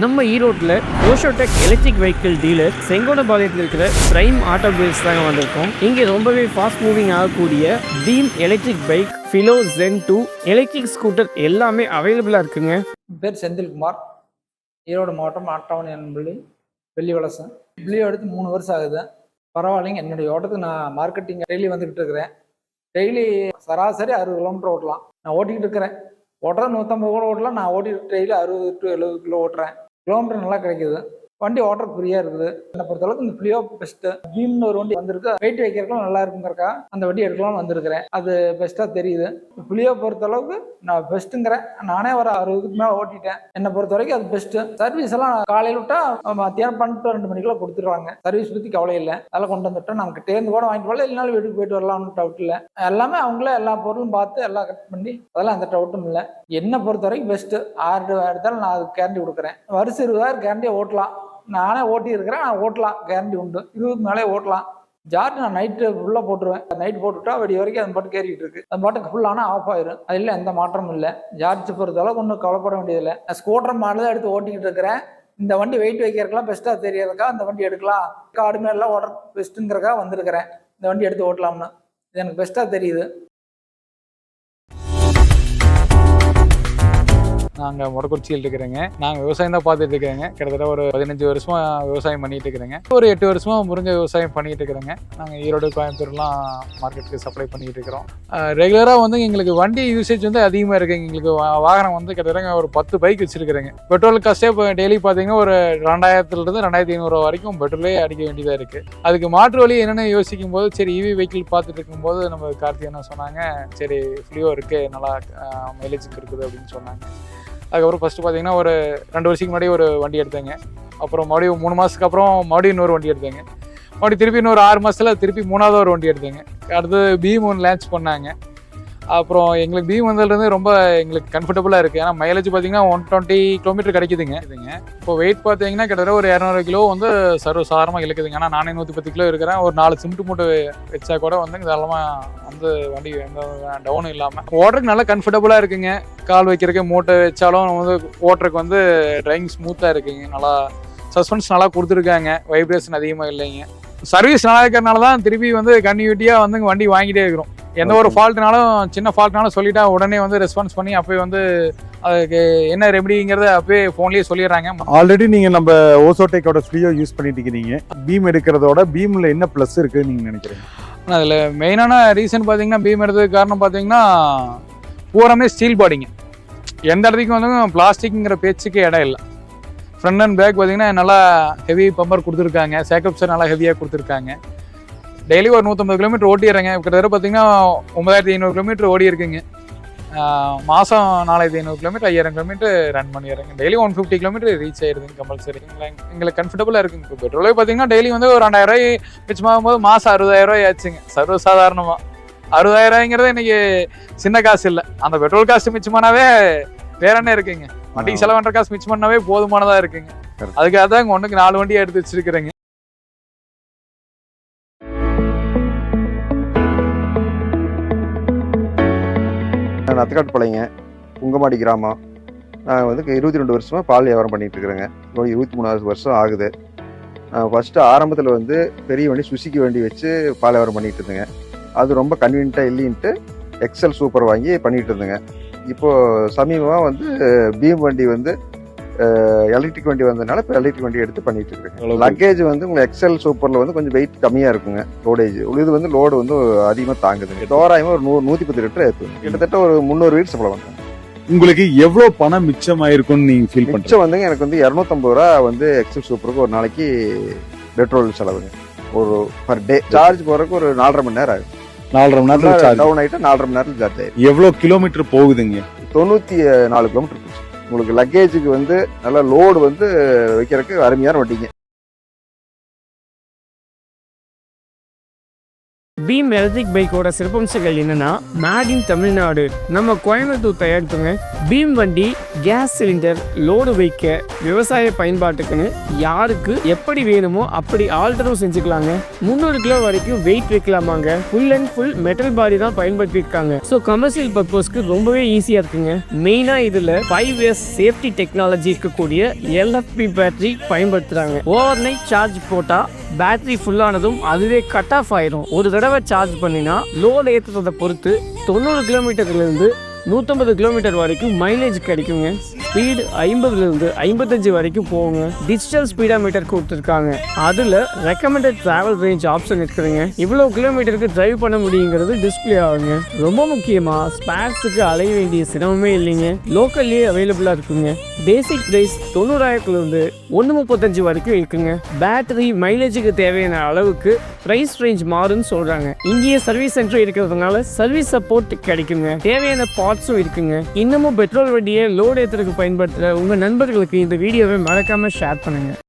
நம்ம ஈரோட்டில் ஓஷோடெக் எலக்ட்ரிக் வெஹிக்கிள் டீலர் செங்கோடபாளையத்தில் இருக்கிற பிரைம் ஆட்டோமொபைல்ஸ் தாங்க வந்திருக்கோம். இங்கே ரொம்பவே ஃபாஸ்ட் மூவிங் ஆகக்கூடிய Beam electric bike Philo Gen two electric scooter எல்லாமே அவைலபிளாக இருக்குங்க. பேர் செந்தில்குமார். ஈரோடு மாவட்டம் ஆட்டவன் என்பள்ளி வெள்ளி வளசம் எடுத்து மூணு வருஷம் ஆகுது. பரவாயில்லைங்க என்னுடைய ஓட்டத்துக்கு நான் மார்க்கெட்டிங் டெய்லி வந்துக்கிட்டு இருக்கிறேன். டெய்லி சராசரி அறுபது கிலோமீட்டர் ஓட்டலாம். நான் ஓட்டிக்கிட்டு இருக்கிறேன். ஓட்டுறது நூற்றம்பது கூட ஓட்டலாம். நான் ஓட்டிட்டு டெய்லி அறுபது டு எழுபது கிலோ ஓட்டுறேன். கிலோமீட்டர் நல்லா கிடைக்குது. வண்டி ஓட்டுறது ஃப்ரீயாக இருக்குது. என்னை பொறுத்தளவுக்கு இந்த ஃப்ளியோ பெஸ்ட்டு பீம்னு ஒரு வண்டி வந்திருக்கு. வெயிட் வைக்கிறதுக்கும் நல்லா இருக்குங்கிறக்கா அந்த வண்டி எடுக்கலாம் வந்திருக்கிறேன். அது பெஸ்ட்டாக தெரியுது. ஃப்ளியோ பொறுத்தளவுக்கு நான் பெஸ்ட்டுங்கிறேன் நானே ஒரு அறுபதுக்கு மேலே ஓட்டிட்டேன். என்னை பொறுத்த வரைக்கும் அது பெஸ்ட்டு சர்வீஸ் எல்லாம் காலையில் விட்டா மத்தியானம் பண்ணிட்டு ரெண்டு மணிக்குள்ள கொடுத்துருவாங்க. சர்வீஸ் பற்றி கவலை இல்லை. அதெல்லாம் கொண்டு வந்துட்டோம் நமக்கு டேர்ந்து கூட வாங்கிட்டு போகல இல்லைனாலும் வீட்டுக்கு போயிட்டு வரலாம்னு டவுட் இல்லை. எல்லாமே அவங்களே எல்லா பொருளும் பார்த்து எல்லாம் கட் பண்ணி அதெல்லாம் அந்த டவுட்டும் இல்லை. என்னை பொறுத்த வரைக்கும் பெஸ்ட்டு ஆறு எடுத்தாலும் நான் அது கேரண்டி கொடுக்குறேன். வருஷம் இருபதாயிரம் கேரண்டியை ஓட்டலாம். நானே ஓட்டி இருக்கிறேன் நான் ஓட்டலாம் கேரண்டி உண்டு. இதுக்கு மேலே ஓட்டலாம். ஜார்ஜ் நான் நைட்டு ஃபுல்லாக போட்டுருவேன். நைட் போட்டுவிட்டா வெடி வரைக்கும் அது பாட்டு கேறிக்கிட்டு இருக்கு. அது பாட்டுக்கு ஃபுல்லானா ஆஃப் ஆயிரும். அதில் எந்த மாற்றமும் இல்லை. ஜார்ஜ் பொறுத்தளவுக்கு ஒன்றும் கவலைப்பட வேண்டியதில்லை. நான் ஸ்கூட்டர் மாடல் தான் எடுத்து ஓட்டிக்கிட்டு இருக்கிறேன். இந்த வண்டி வெயிட் வைக்கிறதுக்கெல்லாம் பெஸ்ட்டாக தெரியறதுக்கா அந்த வண்டி எடுக்கலாம். காடு மேலாம் ஓடுற பெஸ்ட்டுங்கிறக்கா வந்திருக்கிறேன். இந்த வண்டி எடுத்து ஓட்டலாம்னு. இது எனக்கு பெஸ்ட்டாக தெரியுது. நாங்கள் மொடக்குறிச்சியில் இருக்கிறேங்க. நாங்கள் விவசாயம் தான் பார்த்துட்டு இருக்கிறேங்க. கிட்டத்தட்ட ஒரு பதினஞ்சு வருஷமா விவசாயம் பண்ணிட்டு இருக்கிறேங்க. ஒரு எட்டு வருஷமா முருங்கை விவசாயம் பண்ணிட்டு இருக்கிறேங்க. நாங்கள் ஈரோடு கோயம்புத்தூர்லாம் மார்க்கெட்டுக்கு சப்ளை பண்ணிட்டு இருக்கிறோம். ரெகுலராக வந்து எங்களுக்கு வண்டி யூசேஜ் வந்து அதிகமாக இருக்குங்க எங்களுக்கு வாகனம் வந்து கிட்டத்தட்ட ஒரு பத்து பைக் வச்சிருக்கிறேங்க. பெட்ரோல் காஸ்ட்டே இப்போ டெய்லி பார்த்தீங்கன்னா ஒரு ரெண்டாயிரத்துலேருந்து ரெண்டாயிரத்தி ஐநூறு வரைக்கும் பெட்ரோலே அடிக்க வேண்டியதாக இருக்குது அதுக்கு மாற்று வழி என்னென்னு யோசிக்கும் போது சரி இவி வெஹிக்கிள் பார்த்துட்டு இருக்கும்போது நம்ம கார்த்திகனா சொன்னாங்க சரி ஃப்ளியோ இருக்குது நல்லா மைலேஜுக்கு இருக்குது அப்படின்னு சொன்னாங்க. அதுக்கப்புறம் ஃபஸ்ட்டு பார்த்தீங்கன்னா ஒரு ரெண்டு வருஷத்துக்கு முன்னாடி ஒரு வண்டி எடுத்தேங்க. அப்புறம் மறுபடியும் மூணு மாதத்துக்கு அப்புறம் மறுபடியும் இன்னொரு வண்டி எடுத்தேங்க. மறுபடியும் திருப்பி இன்னொரு ஆறு மாதத்தில் திருப்பி மூணாவது ஒரு வண்டி எடுத்தேங்க. அடுத்து பீம் ஒன்று லான்ச் பண்ணாங்க. அப்புறம் எங்களுக்கு பி வந்ததுலேருந்து ரொம்ப எங்களுக்கு கம்ஃபர்டபுளாக இருக்குது ஏன்னா மைலேஜ் பார்த்தீங்கன்னா ஒன் டுவெண்ட்டி கிலோமீட்டர் கிடைக்குதுங்க. இதுங்க இப்போ வெயிட் பார்த்தீங்கன்னா கிட்டத்தட்ட ஒரு இரநூறு கிலோ வந்து சர்வசாதாரணமாக இழுக்குதுங்க. ஆனால் நானே நூற்றி பத்து கிலோ இருக்கிறேன். ஒரு நாலு சிமெண்ட் மூட்டை வச்சா கூட வந்து தாராளமாக வந்து வண்டி எந்த டவுனும் இல்லாமல் ஓட்டுறதுக்கு நல்லா கம்ஃபர்டபுளாக இருக்குங்க. கால் வைக்கிறதுக்கு மூட்டை வச்சாலும் வந்து ஓட்டுறதுக்கு வந்து ட்ரைவிங் ஸ்மூத்தாக இருக்குங்க. நல்லா சஸ்பென்ஸ் நல்லா கொடுத்துருக்காங்க. வைப்ரேஷன் அதிகமாக இல்லைங்க. சர்வீஸ் நல்லா இருக்கிறனால தான் திருப்பி வந்து கன்டினியூட்டியாக வந்து வண்டி வாங்கிட்டே இருக்கிறோம். எந்த ஒரு ஃபால்ட்னாலும் சின்ன ஃபால்ட்னாலும் சொல்லிட்டா உடனே வந்து ரெஸ்பான்ஸ் பண்ணி அப்போயே வந்து அதுக்கு என்ன ரெமடிங்கிறத அப்போயே ஃபோன்லேயே சொல்லிடுறாங்க. ஆல்ரெடி நீங்க நம்ம ஓசோடெக்கோட ஸ்லீயோ யூஸ் பண்ணிட்டு இருக்கிறீங்க. பீம் எடுக்கிறதோட பீம்ல என்ன ப்ளஸ் இருக்குன்னு நீங்க நினைக்கிறீங்க? ஆனால் அதில் மெயினான ரீசன் பார்த்தீங்கன்னா பீம் எடுத்ததுக்கு காரணம் பார்த்தீங்கன்னா பூராமே ஸ்டீல் பாடிங்க எந்த இடத்துக்கும் வந்து பிளாஸ்டிக்ங்கிற பேச்சுக்கு இடம் இல்லை. ஃப்ரண்ட் அண்ட் பேக் பார்த்தீங்கன்னா நல்லா ஹெவி பம்பர் கொடுத்துருக்காங்க. சேக்கப் நல்லா ஹெவியாக கொடுத்துருக்காங்க. டெய்லி ஒரு நூற்றம்பது கிலோமீட்டர் ஓட்டிடுறேங்க. கிட்டத்தட்ட பார்த்தீங்கன்னா ஒன்பதாயிரத்தி ஐநூறு கிலோமீட்டர் ஓடி இருக்குங்க மாதம் நாலாயிரத்தி ஐநூறு கிலோமீட்டர் ஐயாயிரம் கிலோமீட்டர் ரன் பண்ணிடுறேங்க. Daily one fifty kilometre reach ஆயிருதுங்க compulsory எங்களுக்கு கம்ஃபர்டபுளாக இருக்குங்க. இப்போ பெட்ரோலே பார்த்தீங்கன்னா டெய்லி வந்து ஒரு ரெண்டாயிரம் ரூபாய் மிச்சமாகும் போது மாதம் அறுபதாயிரம் ரூபாய் ஆச்சுங்க. சர்வசாதாரணமாக அறுபதாயிரங்கிறது இன்னைக்கு சின்ன காசு இல்லை. அந்த பெட்ரோல் காசு மிச்சமானாவே வேற என்ன இருக்குங்க? வண்டிக்கு செலவு பண்ற காசு மிச்சம் பண்ணாவே போதுமானதா இருக்குங்க. அதுக்காக தான் ஒண்ணுக்கு நாலு வண்டியை எடுத்து வச்சிருக்கிறேங்க. நத்தக்காட்டுப்பாளையங்க. புங்கமாடி கிராமம். நான் வந்து இருபத்தி ரெண்டு வருஷமாக பால் வியாபாரம் பண்ணிட்டு இருக்கிறேங்க. இப்போ இருபத்தி மூணாவது வருஷம் ஆகுது. ஃபஸ்ட்டு ஆரம்பத்தில் வந்து பெரிய வண்டி சுசுக்கி வண்டி வச்சு பால் வியாபாரம் பண்ணிட்டு இருந்தேங்க. அது ரொம்ப கன்வீனியண்ட்டாக இல்லைன்ட்டு எக்ஸல் சூப்பர் வாங்கி பண்ணிட்டு இருந்தேங்க. இப்போது சமீபமாக வந்து பீம் வண்டி வந்து எலக்ட்ரிக் வண்டி வந்ததுனால இப்போ எலக்ட்ரிக் வண்டி எடுத்து பண்ணிட்டு இருக்கேன். லக்கேஜ் வந்து உங்களுக்கு எக்ஸல் சூப்பரில் வந்து கொஞ்சம் வெயிட் கம்மியாக இருக்குங்க லோடேஜ் இது வந்து லோடு வந்து அதிகமாக தாங்குதுங்க தோராயமாக ஒரு நூறு நூற்றி பத்து லிட்டர் ஏற்றுங்க கிட்டத்தட்ட ஒரு முந்நூறு வீடு பண்ணுறேன் உங்களுக்கு எவ்வளவு பணம் மிச்சமாயிருக்கும்னு நீங்க ஃபீல் பண்றீங்க? மிச்சம் வந்துங்க எனக்கு வந்து இரநூத்தம்பது ரூபா வந்து எக்ஸல் சூப்பருக்கு ஒரு நாளைக்கு பெட்ரோல் செலவுங்க. ஒரு பர் டே சார்ஜ் போறதுக்கு ஒரு நாலரை மணி நேரம் ஆகும் நாலரை மணி நேரத்துல சார்ஜ் டவுன் ஆகிட்டு நாலரை மணி நேரத்தில் சார்ஜ் ஆயிடும். எவ்வளவு கிலோமீட்டர் போகுதுங்க? தொண்ணூற்றி நாலு கிலோமீட்டர் உங்களுக்கு லக்கேஜுக்கு வந்து நல்ல லோடு வந்து வைக்கிறதுக்கு அருமையான வண்டிங்க. பீம் எலக்ட்ரிக் பைக்கோட சிறப்பம்சங்கள் என்னன்னா மேட் இன் தமிழ்நாடு நம்ம கோயம்புத்தூர் தயாரிப்புங்க. பீம் வண்டி கேஸ் சிலிண்டர் லோடு வைக்க விவசாய பயன்பாட்டுக்குன்னு யாருக்கு எப்படி வேணுமோ அப்படி ஆல்டரும் செஞ்சுக்கலாங்க. முந்நூறு கிலோ வரைக்கும் weight வைக்கலாமாங்க. Full and full metal body தான் பயன்படுத்தியிருக்காங்க. ஸோ கமர்ஷியல் பர்பஸ்க்கு ரொம்பவே ஈஸியாக இருக்குங்க. மெயினாக இதில் ஃபைவ் இயர்ஸ் சேஃப்டி டெக்னாலஜி இருக்கக்கூடிய எல்எஃபி பேட்டரி பயன்படுத்துகிறாங்க ஓவர் நைட் சார்ஜ் போட்டால் பேட்டரி ஃபுல்லானதும் அதுவே கட் ஆஃப் ஆயிரும். ஒரு தடவை சார்ஜ் பண்ணினா லோடு ஏற்றுறதை பொறுத்து தொண்ணூறு கிலோமீட்டர்லேருந்து நூற்றம்பது கிலோமீட்டர் வரைக்கும் மைலேஜ் கிடைக்குங்க. ஸ்பீடு ஐம்பதுலேருந்து ஐம்பத்தஞ்சு வரைக்கும் போகுங்க டிஜிட்டல் ஸ்பீடா மீட்டர் கொடுத்துருக்காங்க. அதில் ரெக்கமெண்டட் ட்ராவல் ரேஞ்ச் ஆப்ஷன் இருக்குதுங்க. இவ்வளோ கிலோமீட்டருக்கு டிரைவ் பண்ண முடியுங்கிறது டிஸ்பிளே ஆகுங்க. ரொம்ப முக்கியமாக ஸ்பேர்ஸுக்கு அலைய வேண்டிய சிரமமே இல்லைங்க. லோக்கல்லே அவைலபிளாக இருக்குங்க. பேசிக் ப்ரைஸ் தொண்ணூறாயிரத்துலேருந்து ஒன்று முப்பத்தஞ்சு வரைக்கும் இருக்குங்க. பேட்டரி மைலேஜுக்கு தேவையான அளவுக்கு ப்ரைஸ் ரேஞ்ச் மாறும்னு சொல்கிறாங்க இங்கேயே சர்வீஸ் சென்டர் இருக்கிறதுனால சர்வீஸ் சப்போர்ட் கிடைக்குங்க. தேவையான பார்ட்ஸும் இருக்குங்க. இன்னமும் பெட்ரோல் வண்டியை லோடு ஏற்றுறதுக்கு பயன்படுத்துகிற உங்கள் நண்பர்களுக்கு இந்த வீடியோவை மறக்காமல் ஷேர் பண்ணுங்கள்